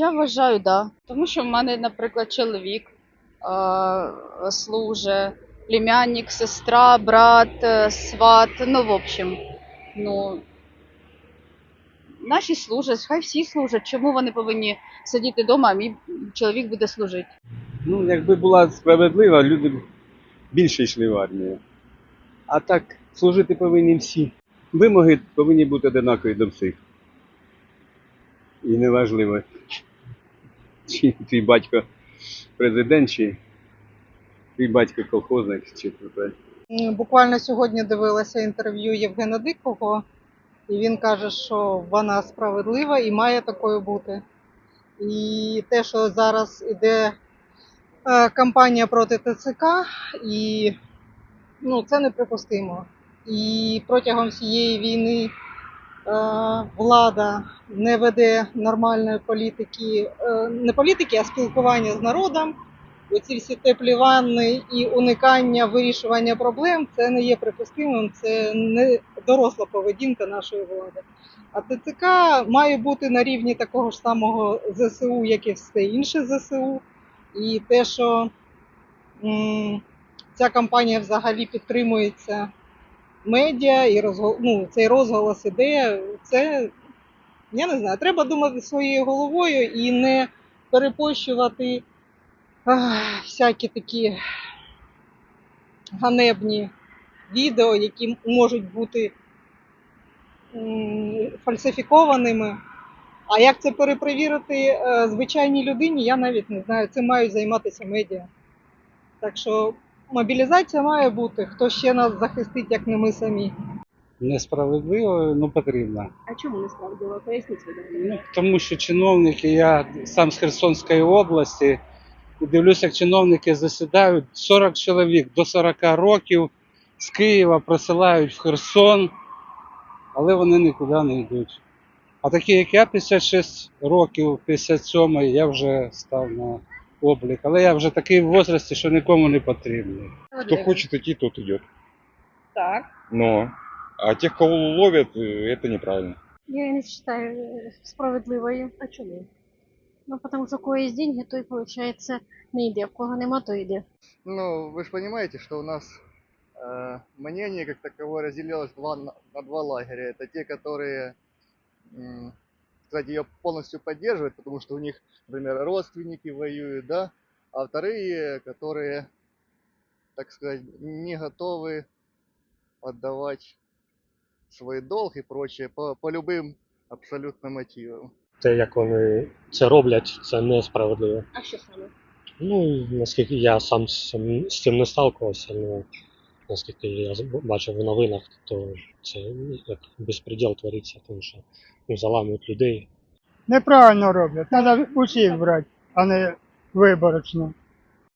я вважаю, так. Да. Тому що в мене, наприклад, чоловік е, служить, племянник, сестра, брат, е, сват, ну, в общем, ну, наші служать, хай всі служать. Чому вони повинні сидіти вдома, а мій чоловік буде служити? Ну, якби була справедлива, люди б більше йшли в армію. А так, служити повинні всі. Вимоги повинні бути однакові до всіх. І неважливо, чи твій батько президент, чи твій батько колхозник, чи. М, Буквально сьогодні дивилася інтерв'ю Євгена Дикого, і він каже, що вона справедлива і має такою бути. І те, що зараз іде е, кампанія проти ТЦК, і ну, це неприпустимо. І протягом всієї війни влада не веде нормальної політики, е, не політики, а спілкування з народом. Оці всі теплі ванни і уникання вирішування проблем це не є припустимим, це не доросла поведінка нашої влади. А ТЦК має бути на рівні такого ж самого ЗСУ, як і все інше ЗСУ. І те, що м, ця кампанія взагалі підтримується медіа і розгол... ну, цей розголос іде, це я не знаю, треба думати своєю головою і не перепощувати ах, всякі такі ганебні відео, які можуть бути фальсифікованими. А як це перепровірити е, звичайній людині, я навіть не знаю. Цим мають займатися медіа. Так що мобілізація має бути. Хто ще нас захистить, як не ми самі. Несправедливо, ну потрібно. А чому не справедливо? Поясніть видання. Ну, тому що чиновники, я сам з Херсонської області, і дивлюся, як чиновники засідають 40 чоловік до 40 років з Києва присилають в Херсон, але вони нікуди не йдуть. А такі, як я, 56 років, 57 я вже став на облік. Але я вже такий в возрасті, що нікому не потрібний. Кто хочет идти, тот идет. Так. Но а тех, кого ловят, э, это неправильно. Я не считаю э, справедливою. А чому? Ну, потому что у кого есть деньги, то и получается не йде, в кого нема, то йде. Ну, вы же понимаете, что у нас э, мнение как таковое разделилось два, на, на два лагеря. Это те, которые, м, кстати, ее полностью поддерживают, потому что у них, например, родственники воюют, да, а вторые, которые, так сказать, не готовы отдавать свой долг и прочее по, по любым абсолютно мотивам. те, як вони це роблять, це несправедливо. А що саме? Ну, наскільки я сам з цим, з цим не сталкувався, але наскільки я бачив в новинах, то це як безпреділ твориться, тому що ну, заламують людей. Неправильно роблять. Треба усіх брати, а не виборочно.